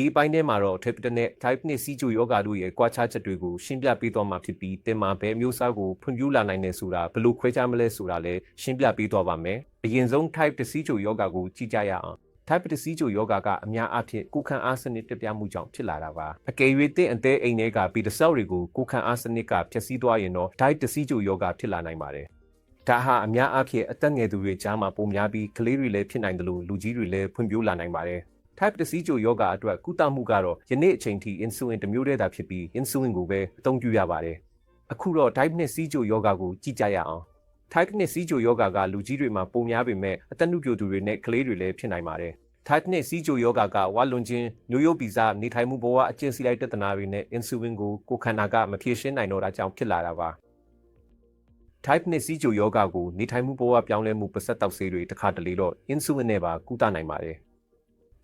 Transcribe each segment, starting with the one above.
ဒီအပိုင်းထဲမှာတော့ type 1နဲ့ type 2စီးကျိုယောဂါတို့ရဲ့ကွာခြားချက်တွေကိုရှင်းပြပေးသွားမှာဖြစ်ပြီးတင်မှာဘယ်အမျိုးအစားကိုဖွံ့ဖြိုးလာနိုင်တယ်ဆိုတာဘယ်လိုခွဲခြားမလဲဆိုတာလည်းရှင်းပြပေးသွားပါမယ်။အရင်ဆုံး type 1စီးကျိုယောဂါကိုကြည့်ကြရအောင်။ type 1စီးကျိုယောဂါကအများအားဖြင့်ကိုယ်ခံအားစနစ်ပြပြမှုကြောင့်ဖြစ်လာတာပါ။အကယ်၍တဲ့အသေးအိမ်တွေကဘီတဆောက်တွေကိုကိုယ်ခံအားစနစ်ကဖျက်ဆီးသွားရင်တော့ type 1စီးကျိုယောဂါဖြစ်လာနိုင်ပါတယ်။ဒါဟာအများအားဖြင့်အသက်ငယ်သူတွေကြားမှာပုံများပြီးကလေးတွေလည်းဖြစ်နိုင်တယ်လို့လူကြီးတွေလည်းဖွံ့ဖြိုးလာနိုင်ပါတယ်။ type 1စီးကျိုယောဂါအတွက်ကုသမှုကတော့ယနေ့အချိန်ထိ insulin တစ်မျိုးတည်းသာဖြစ်ပြီး insulin ကိုပဲအသုံးပြုရပါတယ်။အခုတော့ type 2စီးကျိုယောဂါကိုကြည့်ကြရအောင်။ type 2စီးကျိုယောဂါကလူကြီးတွေမှာပုံများပေမဲ့အသက်နုပြိုသူတွေနဲ့ကလေးတွေလည်းဖြစ်နိုင်ပါတယ်။ type 2စီးကျိုယောဂါကဝါလွန်ခြင်းမျိုးရိုးဗီဇနေထိုင်မှုဘဝအကျင့်စီလိုက်တဒနာတွေနဲ့ insulin ကိုကိုယ်ခန္ဓာကမဖြည့်ရှင်းနိုင်တော့တာကြောင့်ဖြစ်လာတာပါ။ type 2စီးကျိုယောဂါကိုနေထိုင်မှုဘဝပြောင်းလဲမှုပစက်တောက်ဆေးတွေတစ်ခါတလေတော့ insulin နဲ့ပါကုသနိုင်ပါတယ်။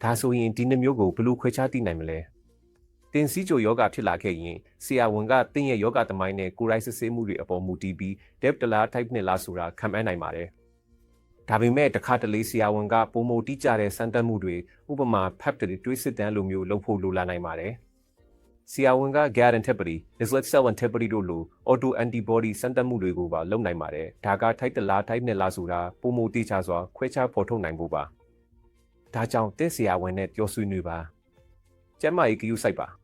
ဒါဆိုရင်ဒီနှစ်မျိုးကိုဘယ်လိုခွဲခြားသိနိုင်မလဲ။တင်စီးကျိုယောဂါဖြစ်လာခဲ့ရင်ဆရာဝန်ကတင်းရဲ့ယောဂသမိုင်းနဲ့ကိုယ်ရိုက်စစ်ဆေးမှုတွေအပေါ်မူတည်ပြီး depth တလား type 2လားဆိုတာခံမှန်းနိုင်ပါတယ်။ဒါပေမဲ့တစ်ခါတလေဆရာဝန်ကပုံမတိကျတဲ့စမ်းသပ်မှုတွေဥပမာ PEP တွေတွေးစစ်တမ်းလိုမျိုးလုပ်ဖို့လိုလာနိုင်ပါတယ်။ဆရာဝန်က GAD antibody, Nislet cell antibody တို့လို auto antibody စမ်းသပ်မှုတွေကိုပါလုပ်နိုင်ပါတယ်။ဒါက type 1လား type 2လားဆိုတာပုံမတိကျစွာခွဲခြားဖော်ထုတ်နိုင်ဖို့ပါ။ ဒါကြောင့်တဲ့ဆရာဝန်နဲ့ပြောဆွေးနွေးပါ။ကျမ်းမာရေးကယူဆိုင်ပါ။